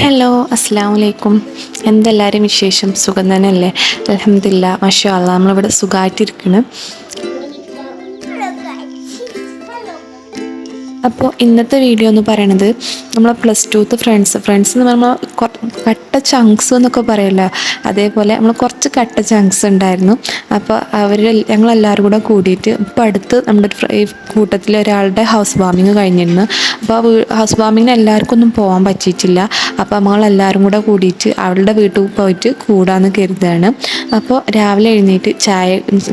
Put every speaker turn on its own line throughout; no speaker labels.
Hello അസ്സാം വലൈക്കും എന്തെല്ലാവരും വിശേഷം? സുഖം തന്നെയല്ലേ? അലഹമില്ല മഷോ അല്ല നമ്മളിവിടെ സുഖമായിട്ടിരിക്കുന്നു അപ്പോൾ ഇന്നത്തെ വീഡിയോ എന്ന് പറയണത് നമ്മളെ പ്ലസ് ടുത്ത് ഫ്രണ്ട്സ് ഫ്രണ്ട്സ് എന്ന് പറഞ്ഞാൽ കട്ട ചങ്ക്സ് എന്നൊക്കെ പറയല്ലോ? അതേപോലെ നമ്മൾ കുറച്ച് കട്ട ചങ്ക്സ് ഉണ്ടായിരുന്നു. അപ്പോൾ അവർ ഞങ്ങളെല്ലാവരും കൂടെ കൂടിയിട്ട് ഇപ്പോൾ അടുത്ത് നമ്മുടെ കൂട്ടത്തിലെ ഒരാളുടെ ഹൗസ് വാമിങ് കഴിഞ്ഞിരുന്നു. അപ്പോൾ ആ ഹൗസ് വാമിങ്ങിന് എല്ലാവർക്കും ഒന്നും പോകാൻ പറ്റിയിട്ടില്ല. അപ്പോൾ നമ്മളെല്ലാവരും കൂടെ കൂടിയിട്ട് അവളുടെ വീട്ടിൽ പോയിട്ട് കൂടാന്ന് കരുതാണ്. അപ്പോൾ രാവിലെ എഴുന്നേറ്റ് ചായ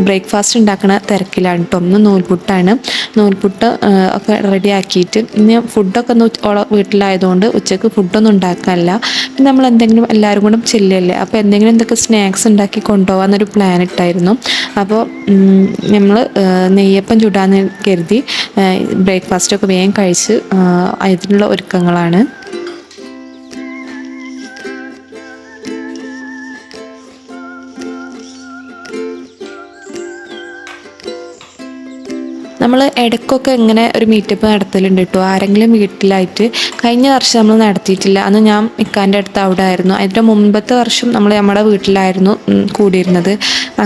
ബ്രേക്ക്ഫാസ്റ്റ് ഉണ്ടാക്കുന്ന തിരക്കിലാണ് കേട്ടോ ഒന്ന് നൂൽപുട്ടാണ്. നൂൽപുട്ട് ഒക്കെ റെഡിയാക്കിയിട്ട് ഇനി ഫുഡൊക്കെ ഒന്ന് വീട്ടിലായതുകൊണ്ട് ഉച്ചയ്ക്ക് ഫുഡൊന്നും ഉണ്ടാക്കാനില്ല. പിന്നെ നമ്മൾ എന്തെങ്കിലും എല്ലാവരും കൂടെ ചെല്ലല്ലേ അപ്പോൾ എന്തെങ്കിലും എന്തൊക്കെ സ്നാക്സ് ഉണ്ടാക്കി കൊണ്ടുപോകാമെന്നൊരു പ്ലാൻ ഇട്ടായിരുന്നു. അപ്പോൾ നമ്മൾ നെയ്യപ്പം ചുടാന്ന് കരുതി ബ്രേക്ക്ഫാസ്റ്റൊക്കെ വേഗം കഴിച്ച് അതിനുള്ള ഒരുക്കങ്ങളാണ്. നമ്മൾ ഇടയ്ക്കൊക്കെ ഇങ്ങനെ ഒരു മീറ്റപ്പ് നടത്തലുണ്ട് കേട്ടോ. ആരെങ്കിലും വീട്ടിലായിട്ട് കഴിഞ്ഞ വർഷം നമ്മൾ നടത്തിയിട്ടില്ല. അന്ന് ഞാൻ ഇക്കാന്റെ അടുത്ത് അവിടെ ആയിരുന്നു. അതിന്റെ മുമ്പത്തെ വർഷം നമ്മൾ നമ്മുടെ വീട്ടിലായിരുന്നു കൂടിയിരുന്നത്.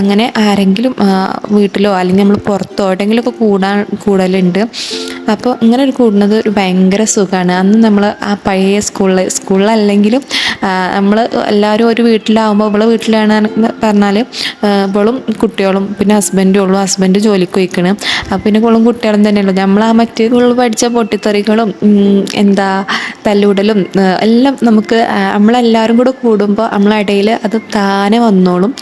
അങ്ങനെ ആരെങ്കിലും വീട്ടിലോ അല്ലെങ്കിൽ നമ്മൾ പുറത്തോ എവിടെയെങ്കിലുമൊക്കെ കൂടാൻ കൂടലുണ്ട്. അപ്പോൾ ഇങ്ങനെ ഒരു കൂടുന്നത് ഒരു ഭയങ്കര സുഖമാണ് അന്ന് നമ്മൾ ആ പഴയ സ്കൂളിൽ സ്കൂളിലല്ലെങ്കിലും നമ്മൾ എല്ലാവരും ഒരു വീട്ടിലാവുമ്പോൾ ഇവളെ വീട്ടിലാണ് പറഞ്ഞാൽ ഇവളും കുട്ടികളും പിന്നെ ഹസ്ബൻഡും ഉള്ളു. ഹസ്ബൻഡ് ജോലിക്ക് പോയിക്കണ്. അപ്പം പിന്നെ ഇവളും കുട്ടികളും തന്നെയുള്ളൂ നമ്മൾ ആ മറ്റ് ഇവൾ പഠിച്ച പൊട്ടിത്തെറികളും എന്താ തല്ലുടലും എല്ലാം നമുക്ക് നമ്മളെല്ലാവരും കൂടെ കൂടുമ്പോൾ നമ്മളെ ഇടയിൽ അത് താനെ വന്നോളും.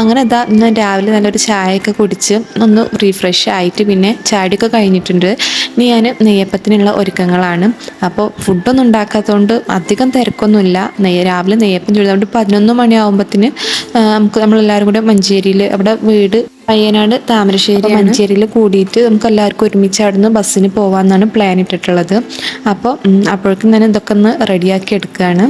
അങ്ങനെ ഇതാ ഇന്ന് രാവിലെ നല്ലൊരു ചായയൊക്കെ കുടിച്ച് ഒന്ന് റീഫ്രഷ് ആയിട്ട് പിന്നെ ചാടിയൊക്കെ കഴിഞ്ഞിട്ടുണ്ട്. ഇനി ഞാൻ നെയ്യപ്പത്തിനുള്ള ഒരുക്കങ്ങളാണ്. അപ്പോൾ ഫുഡൊന്നും ഉണ്ടാക്കാത്തതുകൊണ്ട് അധികം തിരക്കൊന്നുമില്ല. നെയ്യ രാവിലെ നെയ്യപ്പം ചുടുന്നതുകൊണ്ട് പതിനൊന്ന് മണിയാവുമ്പത്തിന് നമുക്ക് നമ്മളെല്ലാവരും കൂടെ മഞ്ചേരിയിൽ അവിടെ വീട് പയ്യനാട് താമരശ്ശേരി മഞ്ചേരിയിൽ കൂടിയിട്ട് നമുക്ക് എല്ലാവർക്കും ഒരുമിച്ച് അവിടുന്ന് ബസ്സിന് പോകാമെന്നാണ് പ്ലാൻ ഇട്ടിട്ടുള്ളത്. അപ്പോൾ അപ്പോഴേക്കും ഞാൻ ഇതൊക്കെ ഒന്ന് റെഡിയാക്കി എടുക്കുകയാണ്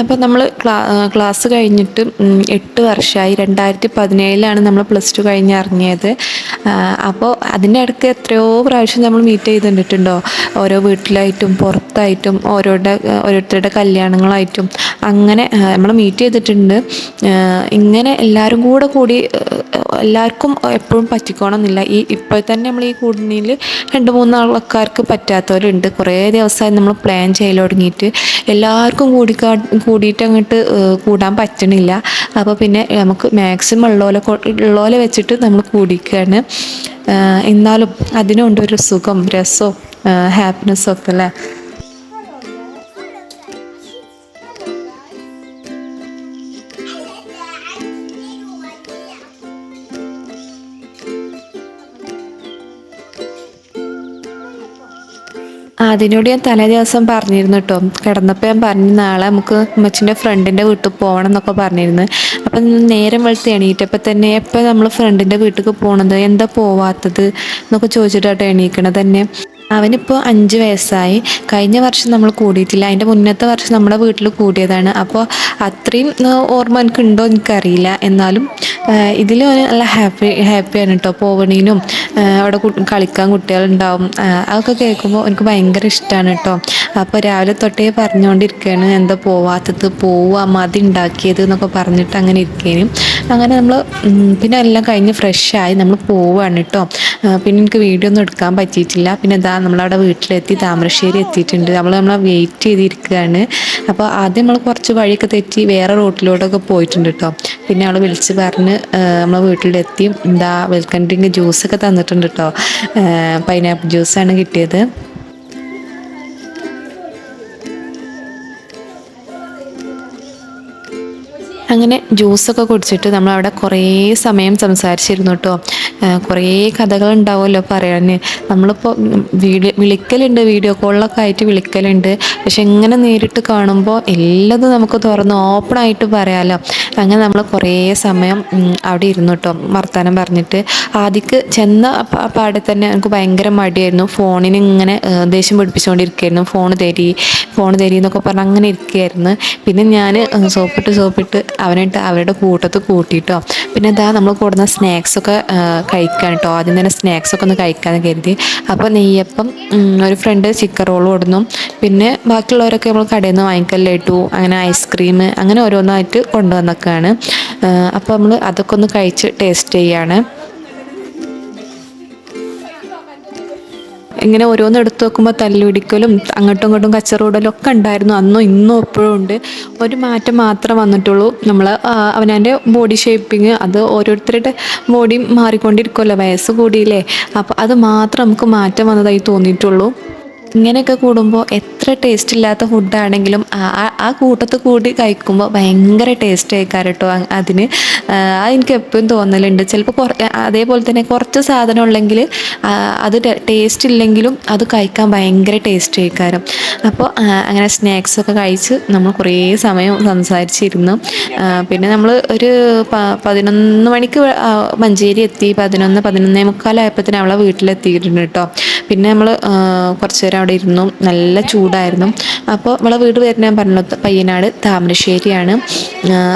അപ്പോൾ നമ്മൾ ക്ലാ ക്ലാസ് കഴിഞ്ഞിട്ട് എട്ട് വർഷമായി രണ്ടായിരത്തി പതിനേഴിലാണ് നമ്മൾ പ്ലസ് ടു കഴിഞ്ഞ് ഇറങ്ങിയത്. അപ്പോൾ അതിന്റെ ഇടയ്ക്ക് എത്രയോ പ്രാവശ്യം നമ്മൾ മീറ്റ് ചെയ്തിട്ടുണ്ടോ? ഓരോ വീട്ടിലായിട്ടും പുറത്തായിട്ടും ഓരോരുടെ ഓരോരുത്തരുടെ കല്യാണങ്ങളായിട്ടും. അങ്ങനെ നമ്മൾ മീറ്റ് ചെയ്തിട്ടുണ്ട്. ഇങ്ങനെ എല്ലാവരും കൂടെ കൂടി എല്ലാവർക്കും എപ്പോഴും പറ്റിക്കണമെന്നില്ല ഈ ഇപ്പോൾ തന്നെ നമ്മൾ ഈ കൂടുന്നതിൽ രണ്ട് മൂന്ന് ആൾക്കാർക്ക് പറ്റാത്തവരുണ്ട്. കുറേ ദിവസമായി നമ്മൾ പ്ലാൻ ചെയ്യൽ തുടങ്ങിയിട്ട്. എല്ലാവർക്കും കൂടി കൂടിയിട്ട് അങ്ങോട്ട് കൂടാൻ പറ്റണില്ല. അപ്പോൾ പിന്നെ നമുക്ക് മാക്സിമം ഉള്ളോലെ ഉള്ളോലെ വെച്ചിട്ട് നമ്മൾ കൂടിക്കുകയാണ് എന്നാലും അതിനുണ്ടൊരു സുഖം രസവും ഹാപ്പിനെസ്സും ഒക്കെ അല്ലേ? അതിനോട് ഞാൻ തലേ ദിവസം പറഞ്ഞിരുന്നു കേട്ടോ കിടന്നപ്പോൾ ഞാൻ പറഞ്ഞു നാളെ നമുക്ക് അമ്മച്ചിന്റെ ഫ്രണ്ടിന്റെ വീട്ടിൽ പോകണം എന്നൊക്കെ പറഞ്ഞിരുന്നു. അപ്പം നേരം വെളുത്ത് എണീറ്റപ്പോൾ തന്നെ എപ്പോൾ നമ്മൾ ഫ്രണ്ടിന്റെ വീട്ടിലേക്ക് പോകണത് എന്താ പോവാത്തത് എന്നൊക്കെ ചോദിച്ചിട്ടാട്ടോ എണീക്കണത് തന്നെ അവനിപ്പോൾ അഞ്ച് വയസ്സായി. കഴിഞ്ഞ വർഷം നമ്മൾ കൂടിയിട്ടില്ല. അതിന്റെ മുന്നത്തെ വർഷം നമ്മുടെ വീട്ടിൽ കൂടിയതാണ്. അപ്പോൾ അത്രയും ഓർമ്മ എനിക്ക് ഉണ്ടോ എനിക്കറിയില്ല. എന്നാലും ഇതിൽ നല്ല ഹാപ്പി ഹാപ്പിയാണ് കേട്ടോ പോവണീനും അവിടെ കളിക്കാൻ കുട്ടികളുണ്ടാവും. അതൊക്കെ കേൾക്കുമ്പോൾ എനിക്ക് ഭയങ്കര ഇഷ്ടമാണ് കേട്ടോ അപ്പോൾ രാവിലെ തൊട്ടേ പറഞ്ഞുകൊണ്ടിരിക്കുകയാണ് എന്താ പോവാത്തത്? പോവുക മതി ഉണ്ടാക്കിയത് എന്നൊക്കെ പറഞ്ഞിട്ട് അങ്ങനെ ഇരിക്കുകയും അങ്ങനെ നമ്മൾ പിന്നെ എല്ലാം കഴിഞ്ഞ് ഫ്രഷായി നമ്മൾ പോവുകയാണ് കേട്ടോ പിന്നെ എനിക്ക് വീഡിയോ ഒന്നും എടുക്കാൻ പറ്റിയിട്ടില്ല. പിന്നെ നമ്മളവിടെ വീട്ടിലെത്തി താമരശ്ശേരി എത്തിയിട്ടുണ്ട്. നമ്മൾ നമ്മളെ വെയിറ്റ് ചെയ്തിരിക്കുകയാണ്. അപ്പോൾ ആദ്യം നമ്മൾ കുറച്ച് വഴിയൊക്കെ തെറ്റി വേറെ റോട്ടിലൂടെയൊക്കെ പോയിട്ടുണ്ട് കേട്ടോ പിന്നെ അവൾ വിളിച്ച് പറഞ്ഞ് നമ്മളെ വീട്ടിലെത്തി എന്താ വെൽക്കം ഡ്രിങ്ക് ജ്യൂസൊക്കെ തന്നിട്ടുണ്ട് കേട്ടോ പൈനാപ്പിൾ ജ്യൂസാണ് കിട്ടിയത്. അങ്ങനെ ജ്യൂസൊക്കെ കുടിച്ചിട്ട് നമ്മളവിടെ കുറേ സമയം സംസാരിച്ചിരുന്നു കേട്ടോ കുറേ കഥകൾ ഉണ്ടാവുമല്ലോ പറയാൻ. നമ്മളിപ്പോൾ വീഡിയോ വിളിക്കലുണ്ട് വീഡിയോ കോളിലൊക്കെ ആയിട്ട് വിളിക്കലുണ്ട്. പക്ഷെ ഇങ്ങനെ നേരിട്ട് കാണുമ്പോൾ എല്ലാതും നമുക്ക് തുറന്ന് ഓപ്പൺ ആയിട്ട് പറയാമല്ലോ അങ്ങനെ നമ്മൾ കുറേ സമയം അവിടെ ഇരുന്നു കേട്ടോ. വർത്താനം പറഞ്ഞിട്ട്. ആദ്യക്ക് ചെന്ന പാടെ തന്നെ എനിക്ക് ഭയങ്കര മടിയായിരുന്നു. ഫോണിന് ഇങ്ങനെ ദേഷ്യം പിടിപ്പിച്ചുകൊണ്ടിരിക്കുകയായിരുന്നു ഫോൺ തരി ഫോൺ തരി എന്നൊക്കെ പറഞ്ഞ് അങ്ങനെ ഇരിക്കുകയായിരുന്നു പിന്നെ ഞാൻ സോപ്പിട്ട് സോപ്പിട്ട് അവനായിട്ട് അവരുടെ കൂട്ടത്ത് കൂട്ടിയിട്ടോ പിന്നെ ഇതാ നമ്മൾ കൂടുന്ന സ്നാക്സൊക്കെ കഴിക്കാൻ കേട്ടോ ആദ്യം തന്നെ സ്നാക്സ് ഒക്കെ ഒന്ന് കഴിക്കാമെന്ന് കരുതി. അപ്പോൾ നെയ്യപ്പം ഒരു ഫ്രണ്ട് ചിക്കൻ റോൾ കൊടുന്നു. പിന്നെ ബാക്കിയുള്ളവരൊക്കെ നമ്മൾ കടയിൽ നിന്ന് വാങ്ങിക്കല്ലേട്ടു അങ്ങനെ ഐസ്ക്രീം അങ്ങനെ ഓരോന്നായിട്ട് കൊണ്ടുവന്നൊക്കെയാണ്. അപ്പോൾ നമ്മൾ അതൊക്കെ ഒന്ന് കഴിച്ച് ടേസ്റ്റ് ചെയ്യാണ്. ഇങ്ങനെ ഓരോന്ന് എടുത്തു നോക്കുമ്പോൾ തല്ലുപിടിക്കലും അങ്ങോട്ടും ഇങ്ങോട്ടും കച്ചറോടലും ഒക്കെ ഉണ്ടായിരുന്നു. അന്നും ഇന്നും എപ്പോഴും ഉണ്ട്. ഒരു മാറ്റം മാത്രം വന്നിട്ടുള്ളൂ. നമ്മൾ അവനവന്റെ ബോഡി ഷേപ്പിങ് അത് ഓരോരുത്തരുടെ ബോഡി മാറിക്കൊണ്ടിരിക്കുമല്ലോ വയസ്സ് കൂടിയില്ലേ. അപ്പോൾ അത് മാത്രം നമുക്ക് മാറ്റം വന്നതായി തോന്നിയിട്ടുള്ളൂ. ഇങ്ങനെയൊക്കെ കൂടുമ്പോൾ എത്ര ടേസ്റ്റ് ഇല്ലാത്ത ഫുഡാണെങ്കിലും ആ- ആ- കൂട്ടത്തിൽ കൂടി കഴിക്കുമ്പോൾ ഭയങ്കര ടേസ്റ്റ് ആയിക്കാരം കേട്ടോ അതിന് അത് എനിക്ക് എപ്പോഴും തോന്നലുണ്ട്. ചിലപ്പോൾ കുറ അതേപോലെ തന്നെ കുറച്ച് സാധനം ഉള്ളെങ്കിൽ അത് ടേസ്റ്റ് ഇല്ലെങ്കിലും അത് കഴിക്കാൻ ഭയങ്കര ടേസ്റ്റ് ആയിക്കാരം. അപ്പോൾ അങ്ങനെ സ്നാക്സ് ഒക്കെ കഴിച്ച് നമ്മൾ കുറേ സമയം സംസാരിച്ചിരുന്നു. പിന്നെ നമ്മൾ ഒരു പതിനൊന്ന് മണിക്ക് മഞ്ചേരി എത്തി. പതിനൊന്ന് പതിനൊന്നേ മുക്കാലായപ്പോൾ തന്നെ അവളെ വീട്ടിലെത്തിയിട്ടുണ്ട് കേട്ടോ പിന്നെ നമ്മൾ കുറച്ച് നേരം അവിടെ ഇരുന്നു. നല്ല ചൂടായിരുന്നു. അപ്പോൾ നമ്മളെ വീട് വരുന്ന ഞാൻ പറഞ്ഞല്ലോ പയ്യനാട് താമരശ്ശേരിയാണ്.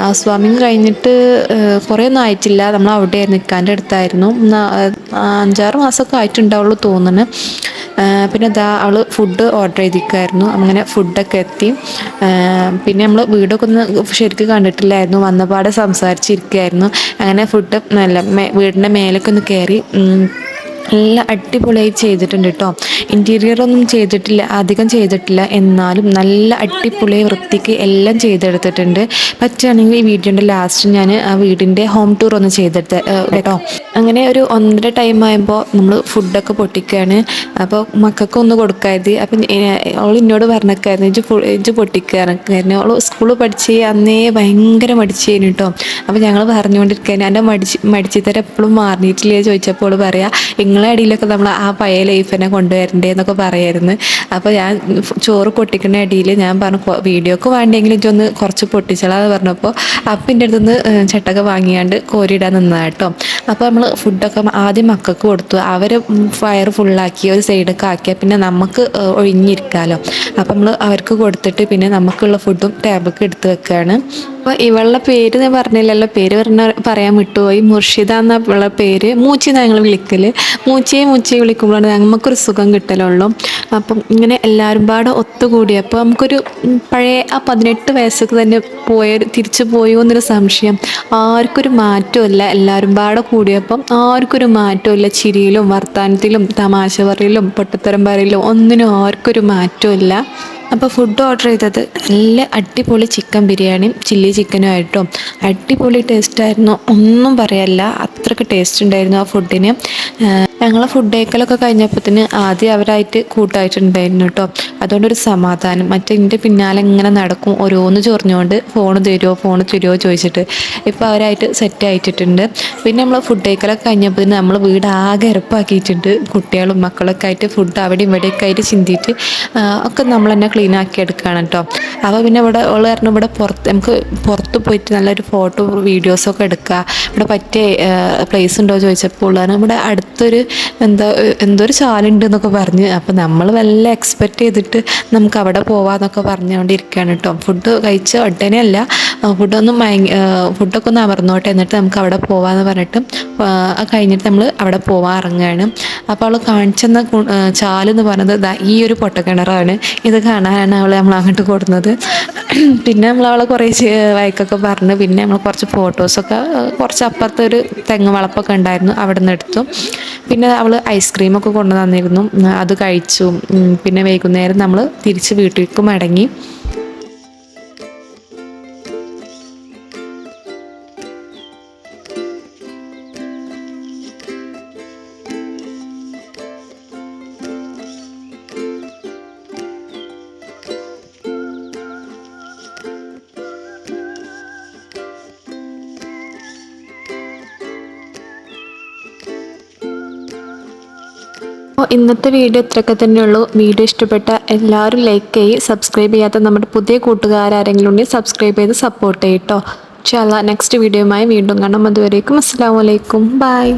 ആ വാമിങ് കഴിഞ്ഞിട്ട് കുറേ ഒന്നും ആയിട്ടില്ല. നമ്മൾ അവിടെ നിൽക്കാന്റെ അടുത്തായിരുന്നു. അഞ്ചാറ് മാസമൊക്കെ ആയിട്ടുണ്ടാവുള്ളൂ തോന്നുന്നു. പിന്നെ ഇതാ അവൾ ഫുഡ് ഓർഡർ ചെയ്തിരിക്കുമായിരുന്നു അങ്ങനെ ഫുഡൊക്കെ എത്തി. പിന്നെ നമ്മൾ വീടൊക്കെ ഒന്ന് ശരിക്കും കണ്ടിട്ടില്ലായിരുന്നു. വന്നപാടെ സംസാരിച്ചിരിക്കുമായിരുന്നു അങ്ങനെ ഫുഡ് നല്ല വീടിന്റെ മേലൊക്കെ ഒന്ന് കയറി നല്ല അടിപൊളിയായി ചെയ്തിട്ടുണ്ട് കേട്ടോ ഇന്റീരിയർ ഒന്നും ചെയ്തിട്ടില്ല അധികം ചെയ്തിട്ടില്ല. എന്നാലും നല്ല അടിപൊളിയായി വൃത്തിക്ക് എല്ലാം ചെയ്തെടുത്തിട്ടുണ്ട്. പറ്റുകയാണെങ്കിൽ ഈ വീഡിയോന്റെ ലാസ്റ്റ് ഞാൻ ആ വീടിന്റെ ഹോം ടൂർ ഒന്ന് ചെയ്തെടുത്ത് കേട്ടോ അങ്ങനെ ഒരു ഒന്നര ടൈം ആയപ്പോൾ നമ്മൾ ഫുഡൊക്കെ പൊട്ടിക്കുകയാണ് അപ്പോൾ മക്കൾക്ക് ഒന്ന് കൊടുക്കാതി അപ്പം അവൾ എന്നോട് പറഞ്ഞേക്കായിരുന്നു ഇഞ്ച് ഇഞ്ച് പൊട്ടിക്കാറൊക്കെയായിരുന്നു അവൾ സ്കൂളിൽ പഠിച്ച് അന്നേ ഭയങ്കര മടിച്ചേനു കേട്ടോ അപ്പോൾ ഞങ്ങൾ പറഞ്ഞുകൊണ്ടിരിക്കുകയാണ് എന്റെ മടിച്ച് മടിച്ചിത്തരം എപ്പോഴും മാറിയിട്ടില്ലേ? ചോദിച്ചപ്പോൾ പറയാം പറയാ നിങ്ങളെ അടിയിലൊക്കെ നമ്മൾ ആ പഴയ ലൈഫിനെ കൊണ്ടുവരണ്ടേ എന്നൊക്കെ പറയായിരുന്നു. അപ്പോൾ ഞാൻ ചോറ് പൊട്ടിക്കുന്ന അടിയിൽ ഞാൻ പറഞ്ഞു "കൊ- വീഡിയോക്ക് വേണ്ടെങ്കിൽ ഇതൊന്ന് കുറച്ച് പൊട്ടിച്ചളാന്ന് പറഞ്ഞപ്പോൾ അപ്പം എന്റെ അടുത്തുനിന്ന് ചട്ടൊക്കെ വാങ്ങിയാണ്ട് കോരിയിടാൻ നിന്നാട്ടോ അപ്പോൾ നമ്മൾ ഫുഡൊക്കെ ആദ്യം മക്കൾക്ക് കൊടുത്തു. അവർ ഫയർ ഫുള്ളാക്കി ഒരു സൈഡൊക്കെ ആക്കിയാൽ പിന്നെ നമുക്ക് ഒഴിഞ്ഞിരിക്കാമല്ലോ അപ്പോൾ നമ്മൾ അവർക്ക് കൊടുത്തിട്ട് പിന്നെ നമുക്കുള്ള ഫുഡും ടേബിൾക്ക് എടുത്ത് വെക്കുകയാണ് അപ്പോൾ ഇവളുടെ പേര് ഞാൻ പറഞ്ഞില്ലല്ലോ. പേര് പറഞ്ഞ പറയാൻ വിട്ടുപോയി. മുർഷിദ എന്ന പേര്. മൂച്ചി ഞങ്ങൾ വിളിക്കൽ മൂച്ചിയെ മൂച്ചിയെ വിളിക്കുമ്പോഴാണ് നമുക്കൊരു സുഖം കിട്ടലുള്ളൂ. അപ്പം ഇങ്ങനെ എല്ലാവരും പാടെ ഒത്തുകൂടിയപ്പോൾ നമുക്കൊരു പഴയ ആ പതിനെട്ട് വയസ്സൊക്കെ തന്നെ പോയ തിരിച്ചു പോയോ എന്നൊരു സംശയം. ആർക്കൊരു മാറ്റമില്ല എല്ലാവരും പാടെ കൂടിയപ്പം ആർക്കൊരു മാറ്റമില്ല ചിരിയിലും വർത്താനത്തിലും തമാശ പറയലും പൊട്ടത്തരം പറയലും ഒന്നിനും ആർക്കൊരു മാറ്റമില്ല അപ്പോൾ ഫുഡ് ഓർഡർ ചെയ്തത് നല്ല അടിപൊളി ചിക്കൻ ബിരിയാണിയും ചില്ലി ചിക്കനും ആയിട്ടും. അടിപൊളി ടേസ്റ്റായിരുന്നു ഒന്നും പറയാനില്ല അത്രയ്ക്ക് ടേസ്റ്റ് ഉണ്ടായിരുന്നു ആ ഫുഡിന് ഞങ്ങൾ ഫുഡ് കഴിക്കലൊക്കെ കഴിഞ്ഞപ്പോഴത്തേന് ആദ്യം അവരായിട്ട് കൂട്ടായിട്ടുണ്ടായിരുന്നു കേട്ടോ അതുകൊണ്ടൊരു സമാധാനം. മറ്റേ എന്റെ പിന്നാലെ ഇങ്ങനെ നടക്കും ഓരോന്ന് ചൊറിഞ്ഞുകൊണ്ട് ഫോൺ തരുമോ ഫോൺ തരുമോ ചോദിച്ചിട്ട്. ഇപ്പോൾ അവരായിട്ട് സെറ്റ് ആയിട്ടിട്ടുണ്ട്. പിന്നെ നമ്മൾ ഫുഡ് കഴിക്കലൊക്കെ കഴിഞ്ഞപ്പോഴത്തേന് നമ്മൾ വീട് ആകെ ഇറപ്പാക്കിയിട്ടുണ്ട് കുട്ടികളും മക്കളൊക്കെ ആയിട്ട് ഫുഡ് അവിടെ ഇവിടെയൊക്കെ ആയിട്ട് ചിന്തിയിട്ട് ഒക്കെ നമ്മൾ തന്നെ ക്ലീൻ ആക്കി എടുക്കുകയാണ് കേട്ടോ അപ്പോൾ പിന്നെ ഇവിടെ ഉള്ള കാരണം ഇവിടെ പുറത്ത് നമുക്ക് പുറത്ത് പോയിട്ട് നല്ലൊരു ഫോട്ടോ വീഡിയോസൊക്കെ എടുക്കുക ഇവിടെ പറ്റിയ പ്ലേസ് ഉണ്ടോ? ചോദിച്ചപ്പോൾ ഉള്ളതാണ് നമ്മുടെ അടുത്തൊരു എന്താ എന്തോ ഒരു ചാലുണ്ട് എന്നൊക്കെ പറഞ്ഞ്. അപ്പോൾ നമ്മൾ വല്ല എക്സ്പെക്റ്റ് ചെയ്തിട്ട് നമുക്ക് അവിടെ പോവാന്നൊക്കെ പറഞ്ഞുകൊണ്ടിരിക്കുകയാണ് കേട്ടോ ഫുഡ് കഴിച്ച ഉടനെ അല്ല ഫുഡൊന്നും മയങ്ങി ഫുഡൊക്കെ ഒന്ന് അമർന്നോട്ടെ എന്നിട്ട് നമുക്ക് അവിടെ പോവാന്ന് പറഞ്ഞിട്ട് കഴിഞ്ഞിട്ട് നമ്മൾ അവിടെ പോവാൻ ഇറങ്ങുകയാണ് അപ്പോൾ അവൾ കാണിച്ചെന്ന ചാലെന്ന് പറയുന്നത് ഈ ഒരു പൊട്ടക്കിണറാണ്. ഇത് കാണാനാണ് അവൾ നമ്മൾ അങ്ങോട്ട് കൊടുക്കുന്നത് പിന്നെ നമ്മൾ അവളെ കുറേ വൈക്കൊക്കെ പറഞ്ഞു. പിന്നെ നമ്മൾ കുറച്ച് ഫോട്ടോസൊക്കെ കുറച്ച് അപ്പുറത്തൊരു തെങ്ങ് വളപ്പൊക്കെ ഉണ്ടായിരുന്നു അവിടെ നിന്ന് എടുത്തു. പിന്നെ അവൾ ഐസ്ക്രീമൊക്കെ കൊണ്ടു തന്നിരുന്നു അത് കഴിച്ചു. പിന്നെ വൈകുന്നേരം നമ്മൾ തിരിച്ച് വീട്ടിലേക്ക് മടങ്ങി. അപ്പോൾ ഇന്നത്തെ വീഡിയോ ഇത്രയൊക്കെ തന്നെയുള്ളൂ വീഡിയോ ഇഷ്ടപ്പെട്ട എല്ലാവരും ലൈക്ക് ചെയ്യും സബ്സ്ക്രൈബ് ചെയ്യാത്ത നമ്മുടെ പുതിയ കൂട്ടുകാരെങ്കിലും ഉണ്ടെങ്കിൽ സബ്സ്ക്രൈബ് ചെയ്ത് സപ്പോർട്ട് ചെയ്യട്ടോ ഇൻഷാല്ലാ നെക്സ്റ്റ് വീഡിയോയുമായി വീണ്ടും കാണാം. അതുവരേക്കും അസ്സാം വലൈക്കും ബൈ